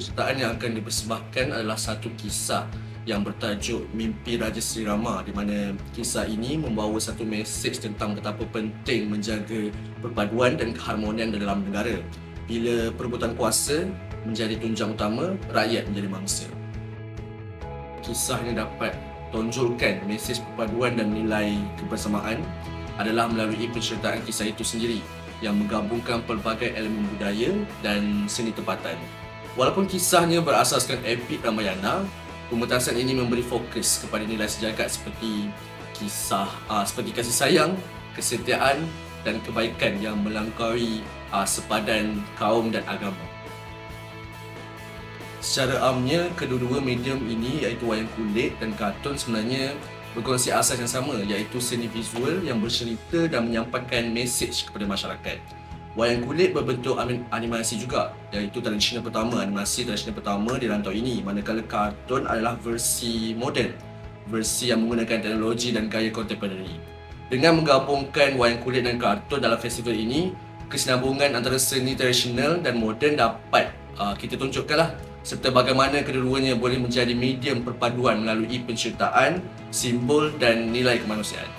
penceritaan yang akan dipersembahkan adalah satu kisah yang bertajuk Mimpi Raja Sri Rama di mana kisah ini membawa satu mesej tentang betapa penting menjaga perpaduan dan keharmonian dalam negara bila perebutan kuasa menjadi tunjang utama, rakyat menjadi mangsa. Kisah ini dapat tonjolkan mesej perpaduan dan nilai kebersamaan adalah melalui penceritaan kisah itu sendiri yang menggabungkan pelbagai elemen budaya dan seni tempatan. Walaupun kisahnya berasaskan epik Ramayana, pementasan ini memberi fokus kepada nilai sejagat seperti kisah uh, seperti kasih sayang, kesetiaan dan kebaikan yang melampaui uh, sepadan kaum dan agama. Secara amnya, kedua-dua medium ini iaitu wayang kulit dan kartun sebenarnya berkongsi asas yang sama iaitu seni visual yang bercerita dan menyampaikan mesej kepada masyarakat. Wayang kulit berbentuk animasi juga iaitu tradisional pertama, animasi tradisional pertama di rantau ini manakala kartun adalah versi moden, versi yang menggunakan teknologi dan gaya kontemporari. Dengan menggabungkan wayang kulit dan kartun dalam festival ini, kesinambungan antara seni tradisional dan moden dapat uh, kita tunjukkanlah serta bagaimana kedua-duanya boleh menjadi medium perpaduan melalui penceritaan, simbol dan nilai kemanusiaan.